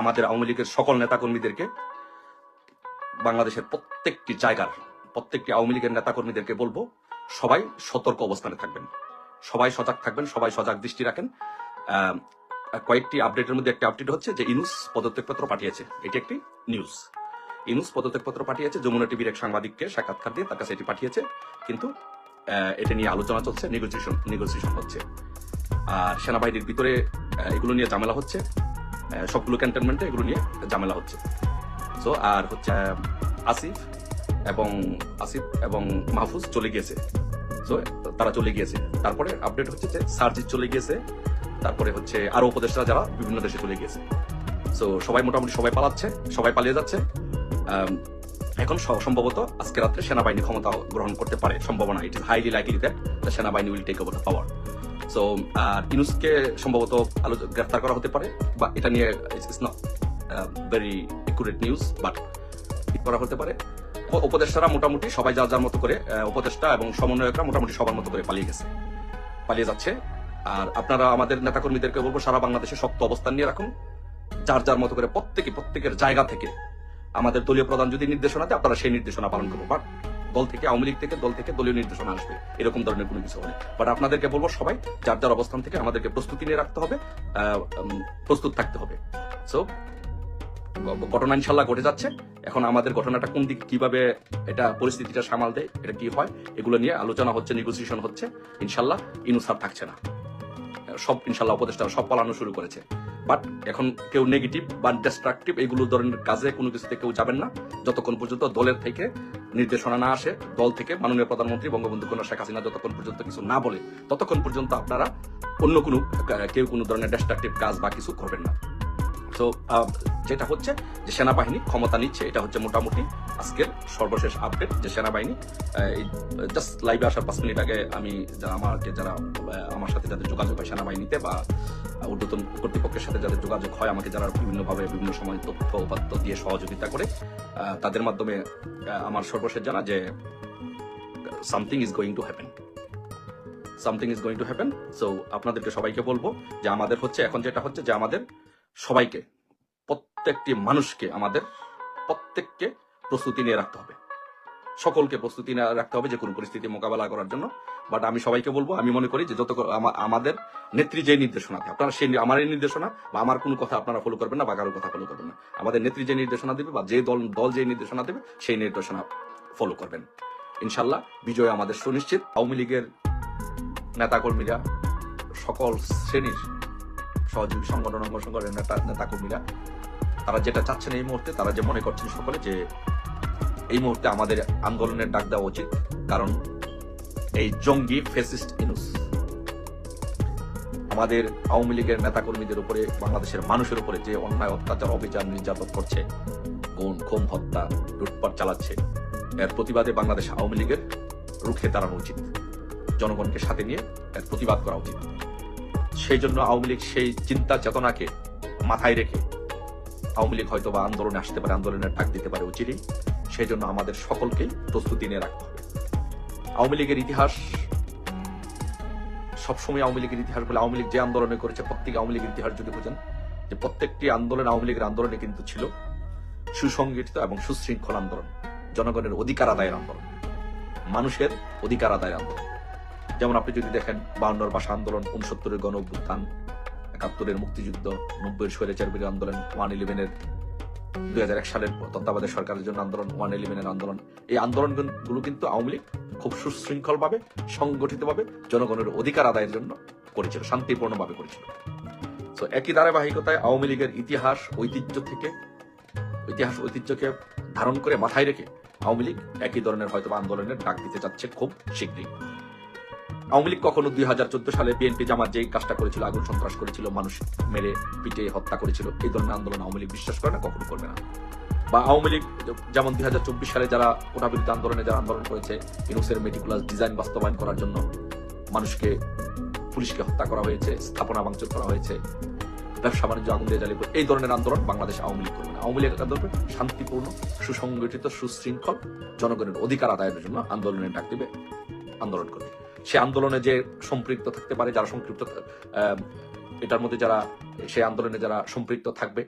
আমাদের আওয়ামী লীগের সকল নেতাকর্মীদেরকে বাংলাদেশের প্রত্যেকটি জায়গার, প্রত্যেকটি আওয়ামী লীগের নেতাকর্মীদেরকে বলব, সবাই সতর্ক অবস্থানে থাকবেন। সবাই সজাগ থাকবেন, সবাই সজাগ দৃষ্টি রাখেন। কয়েকটি আপডেটের মধ্যে একটা আপডেট হচ্ছে যে ইনুস পদত্যাগপত্র পাঠিয়েছে। এটি একটি নিউজ ইনুস পদত্যাগপত্র পাঠিয়েছে, যমুনা টিভির এক সাংবাদিককে সাক্ষাৎকার দিয়ে তার কাছে এটি পাঠিয়েছে। কিন্তু এটা নিয়ে আলোচনা চলছে নেগোসিয়েশন নেগোসিয়েশন হচ্ছে। আর সেনাবাহিনীর ভিতরে এগুলো নিয়ে ঝামেলা হচ্ছে। সবগুলো ক্যান্টনমেন্টে এগুলো নিয়ে ঝামেলা হচ্ছে। সো আর হচ্ছে আসিফ এবং আসিফ এবং মাহফুজ চলে গিয়েছে। সো তারা চলে গিয়েছে। তারপরে আপডেট হচ্ছে যে সার্জিৎ চলে গিয়েছে। তারপরে হচ্ছে আরও উপদেষ্টা যারা বিভিন্ন দেশে চলে গিয়েছে। সো সবাই মোটামুটি সবাই পালাচ্ছে, সবাই পালিয়ে যাচ্ছে। এখন সম্ভবত আজকে রাত্রে সেনাবাহিনী ক্ষমতা গ্রহণ করতে পারে, সম্ভাবনা it is highly likely that the সেনাবাহিনী will take over the power so আর ইনুসকে সম্ভবত আলো- গ্রেফতার করা হতে পারে, বা এটা নিয়ে it's not very news but করা হতে পারে। উপদেষ্টারা মোটামুটি সবাই যার যার মতো করে উপদেষ্টা এবং সমন্বয়করা মোটামুটি সবার মতো করে পালিয়ে গেছে, পালিয়ে যাচ্ছে। আর আপনারা আমাদের নেতাকর্মীদেরকে বলব, সারা বাংলাদেশে শক্ত অবস্থান নিয়ে রাখুন। যার যার মতো করে প্রত্যেকে, প্রত্যেকের জায়গা থেকে আমাদের দলীয় প্রধান যদি নির্দেশনা দেয়, আপনারা সেই নির্দেশনা পালন করব বাট দল থেকে, আওয়ামী লীগ থেকে, দল থেকে দলীয় নির্দেশনা আসবে। এরকম ধরনের কোনো কিছু হলে বাট আপনাদেরকে বলব সবাই, যার যার অবস্থান থেকে আমাদেরকে প্রস্তুতি নিয়ে রাখতে হবে প্রস্তুত থাকতে হবে। সো ঘটনা ইনশাল্লাহ ঘটে যাচ্ছে। এখন আমাদের ঘটনাটা কোন দিকে, কীভাবে এটা পরিস্থিতিটা সামাল দেয়, এটা কি হয়, এগুলো নিয়ে আলোচনা হচ্ছে নেগোসিয়েশন হচ্ছে। ইনশাল্লাহ ইনুসার থাকছে না। সব ইনশাল্লাহ উপদেষ্টা সব পালানো শুরু করেছে। বাট এখন কেউ নেগেটিভ বা ডিস্ট্রাকটিভ এগুলো ধরনের কাজে কোনো কিছুতে কেউ যাবেন না। যতক্ষণ পর্যন্ত দলের থেকে নির্দেশনা না আসে, দল থেকে মাননীয় প্রধানমন্ত্রী বঙ্গবন্ধু কন্যা শেখ হাসিনা যতক্ষণ পর্যন্ত কিছু না বলে, ততক্ষণ পর্যন্ত আপনারা অন্য কোনো কেউ কোনো ধরনের ডিস্ট্রাকটিভ কাজ বা কিছু করবেন না। তো যেটা হচ্ছে যে সেনাবাহিনী ক্ষমতা নিচ্ছে, এটা হচ্ছে মোটামুটি আজকের সর্বশেষ আপডেট যে সেনাবাহিনী জাস্ট লাইভে আসার পাঁচ মিনিট আগে আমি যারা আমাকে যারা আমার সাথে যাদের যোগাযোগ হয় সেনাবাহিনীতে বা ঊর্ধ্বতন কর্তৃপক্ষের সাথে যাদের যোগাযোগ হয়, আমাকে যারা বিভিন্নভাবে বিভিন্ন সময় তথ্য উপাত্ত দিয়ে সহযোগিতা করে তাদের মাধ্যমে আমার সর্বশেষ জানা যে something is going to happen something is going to happen so আপনাদেরকে সবাইকে বলব যে আমাদের হচ্ছে, এখন যেটা হচ্ছে যে আমাদের সবাইকে, প্রত্যেকটি মানুষকে আমাদের প্রত্যেককে প্রস্তুতি নিয়ে রাখতে হবে। সকলকে প্রস্তুতি রাখতে হবে যে কোনো পরিস্থিতি মোকাবেলা করার জন্য। বাট আমি সবাইকে বলব, আমি মনে করি যে যত আমাদের নেত্রী যে নির্দেশনা দেয়, আপনারা সেই আমার এই নির্দেশনা বা আমার কোনো কথা আপনারা ফলো করবেন না বা কারোর কথা ফলো করবেন না। আমাদের নেত্রী যে নির্দেশনা দেবে বা যে দল দল যে নির্দেশনা দেবে, সেই নির্দেশনা ফলো করবেন। ইনশাল্লাহ বিজয় আমাদের সুনিশ্চিত। আওয়ামী লীগের নেতাকর্মীরা, সকল শ্রেণির সহযোগী সংগঠন অঙ্গ সংগঠনের নেতা নেতাকর্মীরা, তারা যেটা চাচ্ছেন এই মুহূর্তে, তারা যে মনে করছেন সকলে যে এই মুহূর্তে আমাদের আন্দোলনের ডাক দেওয়া উচিত, কারণ এই জঙ্গি ফেসিস্ট ইনুস। আমাদের আওয়ামী লীগের নেতাকর্মীদের উপরে, বাংলাদেশের মানুষের উপরে যে অন্যায়, অত্যাচার, অবিচার, নির্যাতন করছে গুণ খুম হত্যা, লুটপাট চালাচ্ছে, এর প্রতিবাদে বাংলাদেশ আওয়ামী লীগের রুখে দাঁড়ানো উচিত। জনগণকে সাথে নিয়ে এর প্রতিবাদ করা উচিত। সেই জন্য আওয়ামী লীগ সেই চিন্তা চেতনাকে মাথায় রেখে আওয়ামী লীগ হয়তো বা আন্দোলনে আসতে পারে, আন্দোলনের ডাক দিতে পারে, উচিতই। সেই জন্য আমাদের সকলকেই প্রস্তুতি নিয়ে রাখতে হবে। আওয়ামী লীগের ইতিহাস সবসময় আওয়ামী লীগের ইতিহাস বলে আওয়ামী লীগ যে আন্দোলনে করেছে, প্রত্যেক আওয়ামী লীগের ইতিহাস যদি বোঝেন, যে প্রত্যেকটি আন্দোলন আওয়ামী লীগের আন্দোলনে কিন্তু ছিল সুসংগঠিত এবং সুশৃঙ্খল আন্দোলন, জনগণের অধিকার আদায়ের আন্দোলন, মানুষের অধিকার আদায়ের আন্দোলন। যেমন আপনি যদি দেখেন বাউন্নর ভাষা আন্দোলন, উনসত্তরের গণ অভ্যুত্থান একাত্তরের মুক্তিযুদ্ধ নব্বই স্বৈরাচার বিরোধী আন্দোলন, ওয়ান ইলেভেনের দুই হাজার এক সালের তত্ত্বাবধায়ক সরকারের জন্য আন্দোলন ওয়ান ইলেভেনের আন্দোলন। এই আন্দোলনগুলো কিন্তু আওয়ামী লীগ খুব সুশৃঙ্খলভাবে, সংগঠিতভাবে জনগণের অধিকার আদায়ের জন্য করেছিল, শান্তিপূর্ণভাবে করেছিল। তো একই ধারাবাহিকতায় আওয়ামী লীগের ইতিহাস, ঐতিহ্য থেকে, ইতিহাস, ঐতিহ্যকে ধারণ করে মাথায় রেখে আওয়ামী লীগ একই ধরনের হয়তো আন্দোলনের ডাক দিতে যাচ্ছে খুব শীঘ্রই আওয়ামী লীগ কখনো দুই হাজার চোদ্দ সালে বিএনপি জামাত যেই কাজটা করেছিল, আগুন সন্ত্রাস করেছিল, মানুষ মেরে পিটে হত্যা করেছিল, এই ধরনের আন্দোলন আওয়ামী লীগ বিশ্বাস করে না, কখনো করবে না। বা আওয়ামী লীগ যেমন দুই হাজার চব্বিশ সালে যারা কোটা বিরোধী আন্দোলনে যারা আন্দোলন করেছে ইনুসের মেটিকুলাস ডিজাইন বাস্তবায়ন করার জন্য মানুষকে, পুলিশকে হত্যা করা হয়েছে, স্থাপনা ভাঙচুর করা হয়েছে, ব্যবসা বাণিজ্য আগুন দিয়ে জ্বালিয়ে, এই ধরনের আন্দোলন বাংলাদেশ আওয়ামী লীগ করবে না। আওয়ামী লীগ আন্দোলন শান্তিপূর্ণ, সুসংগঠিত, সুশৃঙ্খল, জনগণের অধিকার আদায়ের জন্য আন্দোলনের ডাক দিবে, আন্দোলন করবে। সে আন্দোলনে যে সম্পৃক্ত থাকতে পারে, যারা সম্পৃক্ত এটার মধ্যে যারা সে আন্দোলনে যারা সম্পৃক্ত থাকবে।